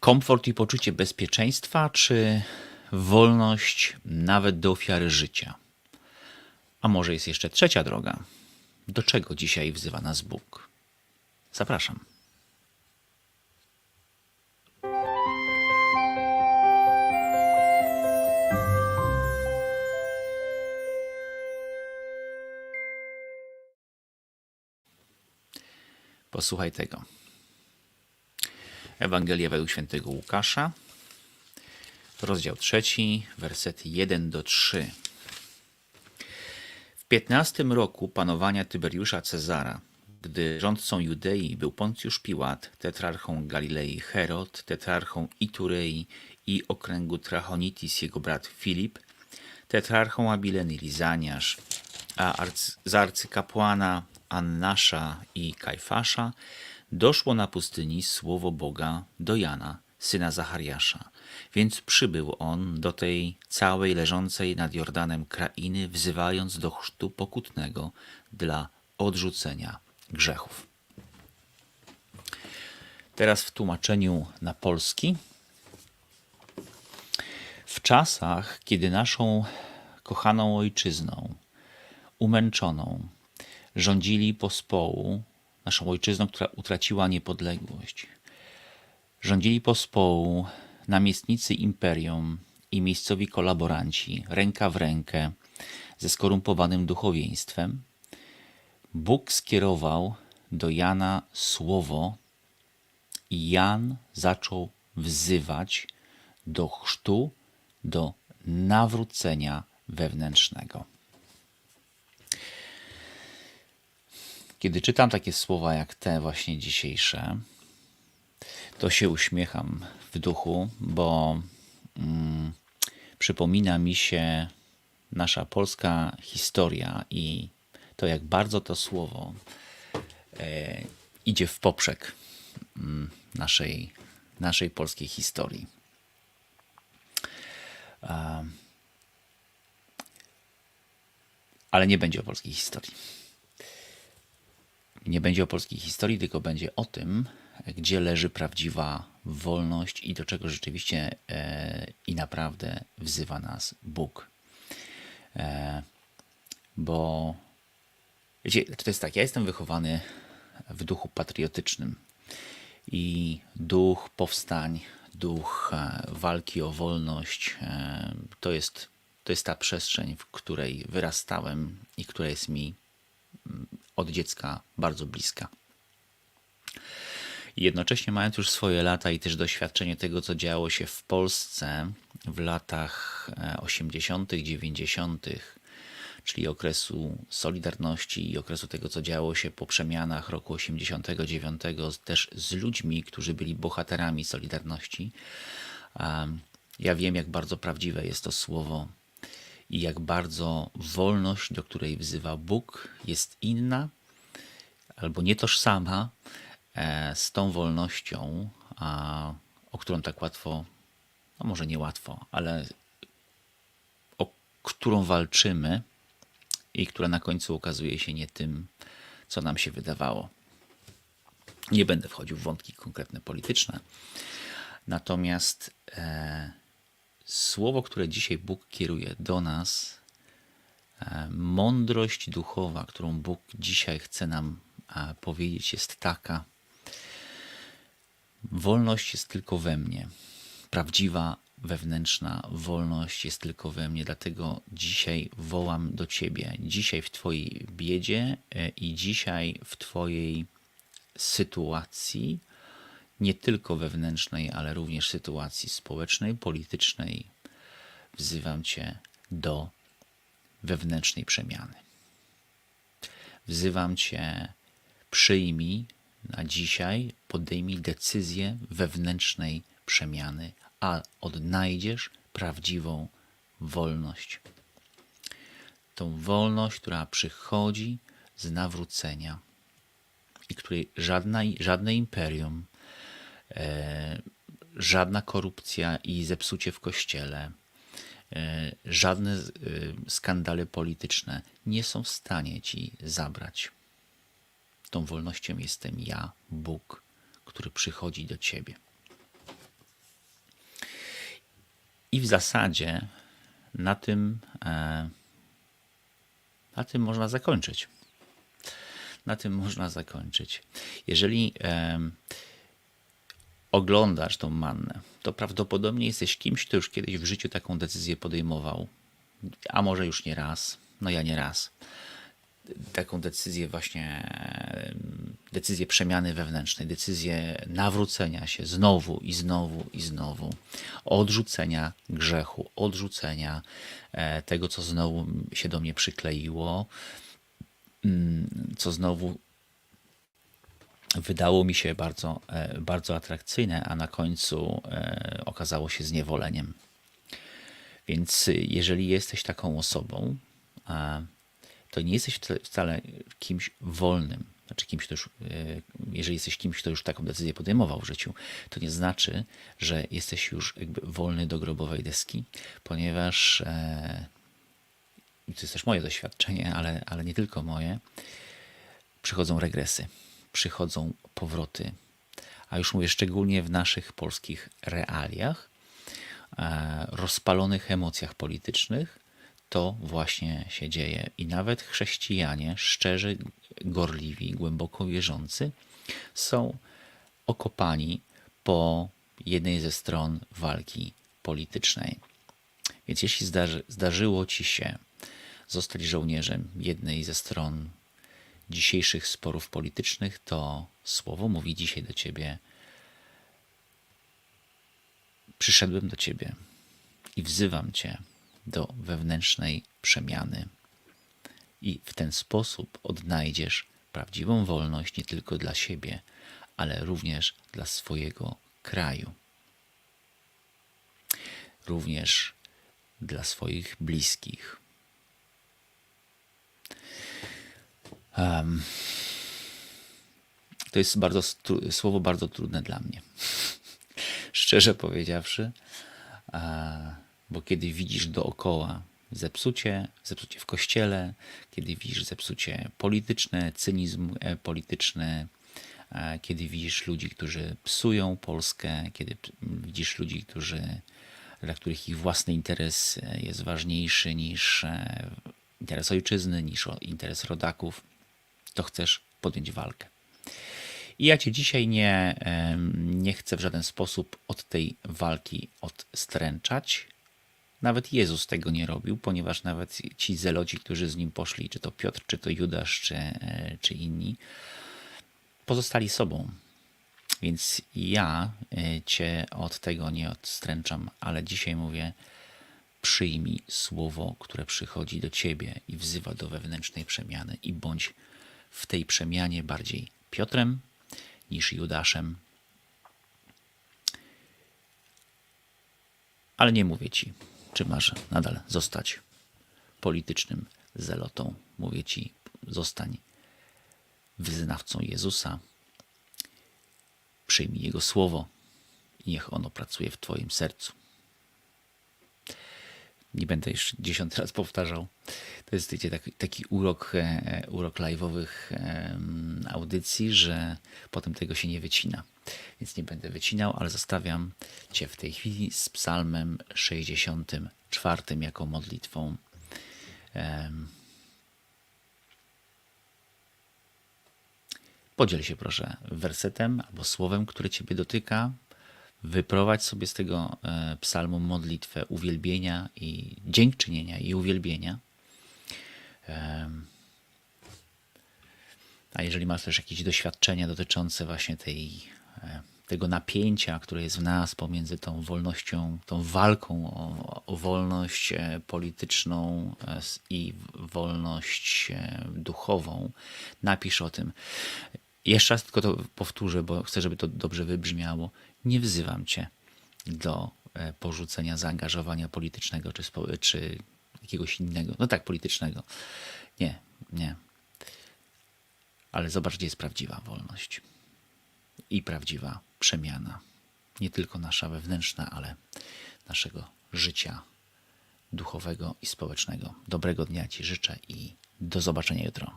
Komfort i poczucie bezpieczeństwa, czy wolność nawet do ofiary życia? A może jest jeszcze trzecia droga? Do czego dzisiaj wzywa nas Bóg? Zapraszam. Posłuchaj tego. Ewangelia według świętego Łukasza, rozdział trzeci, wersety 1 do 3. W piętnastym roku panowania Tyberiusza Cezara, gdy rządcą Judei był Poncjusz Piłat, tetrarchą Galilei Herod, tetrarchą Iturei i okręgu Trachonitis jego brat Filip, tetrarchą Abileny Lizaniasz, a arcy, z arcykapłana Annasza i Kajfasza doszło na pustyni słowo Boga do Jana, syna Zachariasza. Więc przybył on do tej całej leżącej nad Jordanem krainy, wzywając do chrztu pokutnego dla odrzucenia grzechów. Teraz w tłumaczeniu na polski. W czasach, kiedy naszą kochaną ojczyzną, umęczoną, rządzili pospołu, naszą ojczyzną, która utraciła niepodległość. Rządzili pospołu namiestnicy imperium i miejscowi kolaboranci, ręka w rękę ze skorumpowanym duchowieństwem. Bóg skierował do Jana słowo i Jan zaczął wzywać do chrztu, do nawrócenia wewnętrznego. Kiedy czytam takie słowa jak te właśnie dzisiejsze, to się uśmiecham w duchu, bo mm, przypomina mi się nasza polska historia i to, jak bardzo to słowo e, idzie w poprzek mm, naszej, naszej polskiej historii. A, ale nie będzie o polskiej historii nie będzie o polskiej historii, tylko będzie o tym, gdzie leży prawdziwa wolność i do czego rzeczywiście e, i naprawdę wzywa nas Bóg. E, bo wiecie, to jest tak, ja jestem wychowany w duchu patriotycznym i duch powstań, duch e, walki o wolność e, to jest, to jest ta przestrzeń, w której wyrastałem i która jest mi od dziecka bardzo bliska. Jednocześnie mając już swoje lata i też doświadczenie tego, co działo się w Polsce w latach 80., e, 90., czyli okresu Solidarności i okresu tego, co działo się po przemianach roku 89, też z ludźmi, którzy byli bohaterami Solidarności. Ja wiem, jak bardzo prawdziwe jest to słowo i jak bardzo wolność, do której wzywa Bóg, jest inna albo nietożsama e, z tą wolnością, o którą tak łatwo, no może nie łatwo, ale o którą walczymy i która na końcu okazuje się nie tym, co nam się wydawało. Nie będę wchodził w wątki konkretne polityczne. Natomiast e, słowo, które dzisiaj Bóg kieruje do nas, e, mądrość duchowa, którą Bóg dzisiaj chce nam e, powiedzieć, jest taka: wolność jest tylko we mnie. Prawdziwa, wewnętrzna wolność jest tylko we mnie. Dlatego dzisiaj wołam do Ciebie. Dzisiaj w Twojej biedzie e, i dzisiaj w Twojej sytuacji nie tylko wewnętrznej, ale również sytuacji społecznej, politycznej. Wzywam Cię do wewnętrznej przemiany. Wzywam Cię, przyjmij na dzisiaj, podejmij decyzję wewnętrznej przemiany, a odnajdziesz prawdziwą wolność. Tą wolność, która przychodzi z nawrócenia i której żadne imperium, żadna korupcja i zepsucie w kościele, e, żadne e, skandale polityczne nie są w stanie ci zabrać. Tą wolnością jestem ja, Bóg, który przychodzi do ciebie. I w zasadzie na tym, e, na tym można zakończyć. Na tym można zakończyć. Jeżeli oglądasz tą mannę, to prawdopodobnie jesteś kimś, kto już kiedyś w życiu taką decyzję podejmował, a może już nie raz, no ja nie raz. Taką decyzję właśnie, decyzję przemiany wewnętrznej, decyzję nawrócenia się znowu i znowu i znowu, odrzucenia grzechu, odrzucenia e, tego, co znowu się do mnie przykleiło, mm, co znowu wydało mi się bardzo, e, bardzo atrakcyjne, a na końcu e, okazało się zniewoleniem. Więc y, jeżeli jesteś taką osobą, to nie jesteś wca- wcale kimś wolnym. Znaczy kimś, kto już, e, jeżeli jesteś kimś, kto już taką decyzję podejmował w życiu, to nie znaczy, że jesteś już jakby wolny do grobowej deski, ponieważ e, to jest też moje doświadczenie, ale, ale nie tylko moje, przychodzą regresy, przychodzą powroty. A już mówię szczególnie w naszych polskich realiach, e, rozpalonych emocjach politycznych, to właśnie się dzieje. I nawet chrześcijanie, szczerzy, gorliwi, głęboko wierzący, są okopani po jednej ze stron walki politycznej. Więc jeśli zdarzy, zdarzyło ci się zostać żołnierzem jednej ze stron dzisiejszych sporów politycznych, to słowo mówi dzisiaj do ciebie: Przyszedłem do ciebie i wzywam cię do wewnętrznej przemiany. I w ten sposób odnajdziesz prawdziwą wolność nie tylko dla siebie, ale również dla swojego kraju. Również dla swoich bliskich. Em, to jest bardzo, słowo bardzo trudne dla mnie. Szczerze powiedziawszy, a, bo kiedy widzisz dookoła zepsucie, zepsucie w kościele, kiedy widzisz zepsucie polityczne, cynizm e, polityczny, a, kiedy widzisz ludzi, którzy psują Polskę, kiedy widzisz ludzi, którzy, dla których ich własny interes e, jest ważniejszy niż e, interes ojczyzny, niż interes rodaków, to chcesz podjąć walkę. I ja cię dzisiaj nie, nie chcę w żaden sposób od tej walki odstręczać. Nawet Jezus tego nie robił, ponieważ nawet ci zeloci, którzy z nim poszli, czy to Piotr, czy to Judasz, czy, e, czy inni, pozostali sobą. Więc ja e, cię od tego nie odstręczam, ale dzisiaj mówię, przyjmij słowo, które przychodzi do ciebie i wzywa do wewnętrznej przemiany i bądź w tej przemianie bardziej Piotrem niż Judaszem. Ale nie mówię ci, czy masz nadal zostać politycznym zelotą. Mówię ci, zostań wyznawcą Jezusa. Przyjmij Jego słowo i niech ono pracuje w Twoim sercu. Nie będę już dziesiąty raz powtarzał. To jest wiecie, taki, taki urok, e, urok live'owych audycji, że potem tego się nie wycina. Więc nie będę wycinał, ale zostawiam Cię w tej chwili z psalmem 64 jako modlitwą. Podziel się proszę wersetem albo słowem, które Ciebie dotyka. Wyprowadź sobie z tego e, psalmu modlitwę uwielbienia i dziękczynienia i uwielbienia. A jeżeli masz też jakieś doświadczenia dotyczące właśnie tej, e, tego napięcia, które jest w nas pomiędzy tą wolnością, tą walką o, o wolność e, polityczną i wolność duchową, napisz o tym. Jeszcze raz tylko to powtórzę, bo chcę, żeby to dobrze wybrzmiało. Nie wzywam cię do e, porzucenia zaangażowania politycznego czy, czy jakiegoś innego. No tak, politycznego. Nie, nie. Ale zobacz, gdzie jest prawdziwa wolność i prawdziwa przemiana. Nie tylko nasza wewnętrzna, ale naszego życia duchowego i społecznego. Dobrego dnia Ci życzę i do zobaczenia jutro.